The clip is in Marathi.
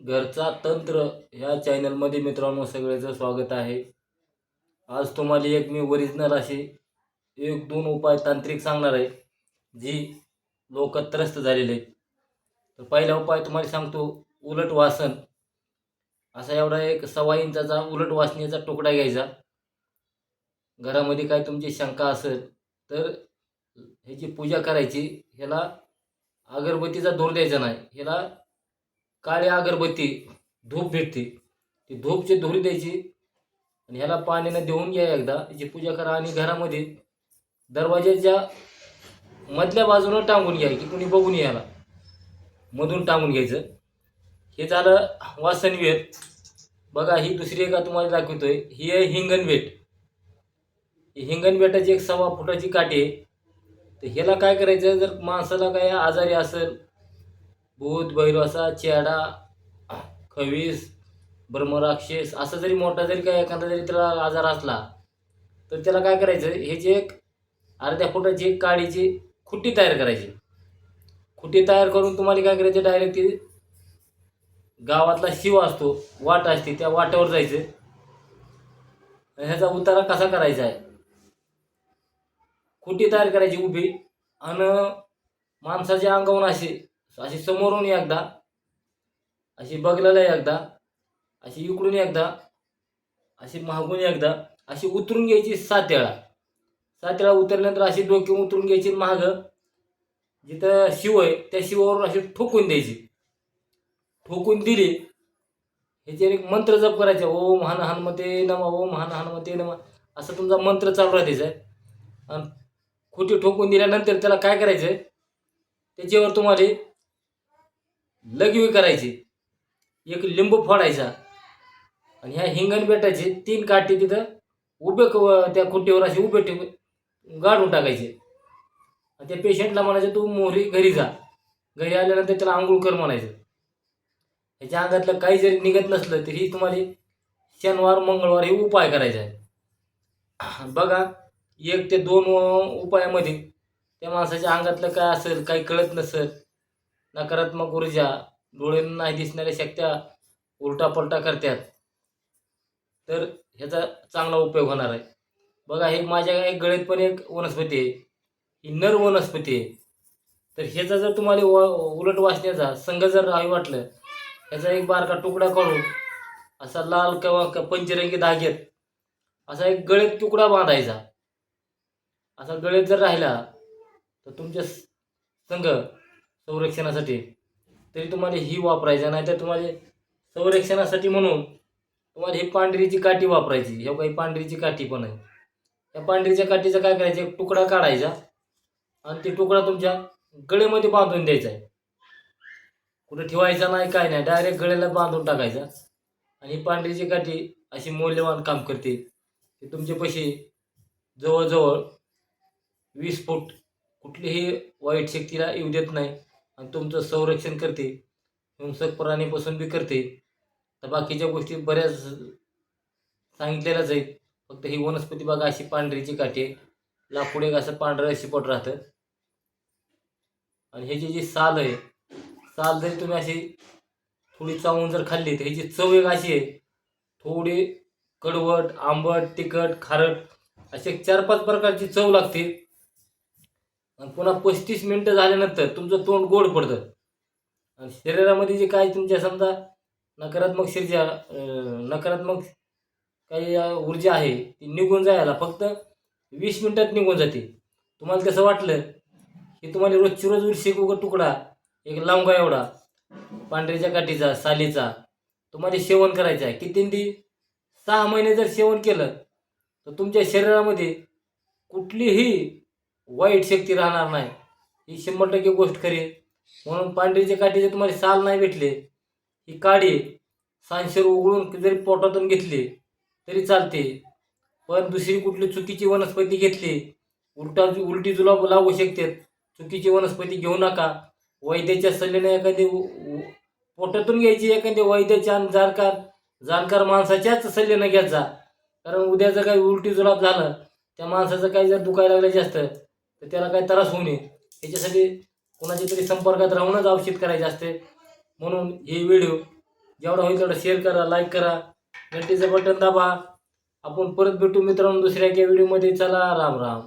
घरचा तंत्र ह्या चॅनलमध्ये मित्रांनो सगळ्याचं स्वागत आहे. आज तुम्हाला एक मी ओरिजिनल असे एक दोन उपाय तांत्रिक सांगणार आहे जी लोक त्रस्त झालेले आहेत. तर पहिला उपाय तुम्हाला सांगतो उलट वासन. असा एवढा एक सव्वा इंचाचा उलट वासनेचा तुकडा घ्यायचा. घरामध्ये काय तुमची शंका असेल तर ह्याची पूजा करायची. ह्याला अगरबत्तीचा धूर द्यायचा नाही. ह्याला काळी अगरबत्ती धूप भेटते. ती धूपची धुरी द्यायची आणि ह्याला पाण्यानं देऊन घ्या एकदा. याची पूजा करा आणि घरामध्ये दरवाज्याच्या मधल्या बाजूनं टांगून घ्या की कुणी बघून यायला मधून टांगून घ्यायचं. हे झालं वासनवेत बघा ही दुसरी एका तुम्हाला दाखवतोय. ही आहे हिंगणबेट ही हिंगणवेटाची एक सव्वा फुटाची काठी आहे. तर ह्याला काय करायचं? जर माणसाला काय आजारी असेल भूत भैरवासा चेडा खवीस ब्रह्मराक्षस असं जरी मोठा जरी काय एखादा जरी त्याला आजार असला तर त्याला काय करायचं? ह्याची एक अर्ध्या फुटाची एक काडीची खुट्टी तयार करायची. खुट्टी तयार करून तुम्हाला काय करायचं? डायरेक्ट ती गावातला शिव असतो वाट असते त्या वाट्यावर जायचं. आणि ह्याचा उतारा कसा करायचा आहे? खुटी तयार करायची उभी आणि माणसाच्या अंगावून असे अशी समोरून एकदा अशी बगलाला एकदा अशी इकडून एकदा अशी मागून एकदा अशी उतरून घ्यायची सात वेळा सात वेळा उतरल्यानंतर अशी डोकी उतरून घ्यायची माग जिथं शिव आहे त्या शिवावरून अशी ठोकून द्यायची. ठोकून दिली ह्याच्यावर एक मंत्र जप करायचा ओ महान हनुमते नमा ओ महान हनुमते नमा असं तुमचा मंत्र चालू राहायचा. आहे आणि खोटी ठोकून दिल्यानंतर त्याला काय करायचं? त्याच्यावर तुम्हाला लघवी करायची एक लिंबू फोडायचा आणि ह्या हिंगण बेटाचे तीन काठी तिथं उभे त्या खुट्टीवर असे उभे ठेवून गाडून टाकायचे. आणि त्या पेशंटला म्हणायचं तू मोहरी घरी जा. घरी आल्यानंतर त्याला आंघोळ कर म्हणायचं. ह्याच्या अंगातलं काही जरी निघत नसलं तरी तुम्हाला शनिवार मंगळवार हे उपाय करायचा आहे बघा एक ते दोन उपायामध्ये त्या माणसाच्या अंगातलं काय असेल काही कळत नसेल नकारात्मक ऊर्जा डोळ्यांना नाही दिसणाऱ्या शक्त्या उलटा पलटा करतात. तर ह्याचा चांगला उपयोग होणार आहे. बघा हे माझ्या एक गळ्यात पण एक वनस्पती आहे. ही नर वनस्पती आहे. तर ह्याचा जर तुम्हाला व उलट वाचण्याचा संघ जर हवी वाटलं ह्याचा एक बारका तुकडा काढून असा लाल किंवा पंचरंगी धाग्यात असा एक गळेत तुकडा बांधायचा. असा गळेत जर राहिला तर तुमच्या संघ संरक्षणासाठी. तरी तुम्हाला ही वापरायचं नाही तर तुम्हाला संरक्षणासाठी म्हणून तुम्हाला ही पांढरीची काठी वापरायची. ह्या काही पांढरीची काठी पण आहे. त्या पांढरीच्या काठीचा काय करायचं? एक तुकडा काढायचा आणि ते तुकडा तुमच्या गळेमध्ये बांधून द्यायचा आहे. कुठं ठेवायचा नाही काय नाही डायरेक्ट गळ्याला बांधून टाकायचा. आणि ही पांढरीची काठी अशी मौल्यवान काम करते. की तुमचे पैसे जवळजवळ वीस फूट कुठलीही वाईट शक्तीला येऊ देत नाही. आणि तुमचं संरक्षण करते. हिंसक प्राणीपासून बी करते. तर बाकीच्या गोष्टी बऱ्याच सांगितलेल्याच आहेत. फक्त ही वनस्पती बघा अशी पांढरीची काठी आहे. लाकूड एक असं पांढरं शिपट राहतं. आणि ह्याची जी साल आहे साल जरी तुम्ही अशी थोडी चावून जर खाल्ली तर ह्याची चव एक अशी आहे. थोडी कडवट आंबट तिखट खारट असे चार पाच प्रकारची चव लागते. आणि पुन्हा पस्तीस मिनटं झाल्यानंतर तुमचं तोंड गोड पडतं. आणि शरीरामध्ये जे काय तुमच्या समजा नकारात्मक शिर्जा नकारात्मक काही ऊर्जा आहे ती निघून जायला फक्त वीस मिनटात निघून जाते. तुम्हाला कसं वाटलं की तुम्हाला रोजची रोज उरशी उगा तुकडा एक लांबगा एवढा पांढऱ्याच्या काठीचा सालीचा तुम्हाला सेवन करायचं आहे. किती सहा महिने जर सेवन केलं तर तुमच्या शरीरामध्ये कुठलीही वाईट शक्ती राहणार नाही. ही शंभर टक्के गोष्ट खरी म्हणून पांढरीच्या काठीचे तुम्हाला साल नाही भेटले ही काडी सांशर उघडून जरी पोटातून घेतली तरी चालते. पण दुसरी कुठली चुकीची वनस्पती घेतली उलटा उलटी जुलाब लागू शकते. चुकीची वनस्पती घेऊ नका. वैद्याच्या सल्ल्याने एखादी उ- पोटातून घ्यायची एखादी वैद्याच्या आणि जाणकार जाणकार माणसाच्याच सल्ल्याने घ्यायचा जा. कारण उद्याचं काही उलटी जुलाब झालं त्या माणसाचं काही जर दुखायला लागलं जास्त तर त्याला काही त्रास होऊ नये. याच्यासाठी कोणाच्या तरी संपर्कात राहूनच औषध करायचे असते. म्हणून हे व्हिडिओ जेवढा होईल तेवढा शेअर करा लाईक करा. घंटेचं बटन दाबा. आपण परत भेटू मित्रांनो दुसऱ्या एका व्हिडिओमध्ये चला राम राम.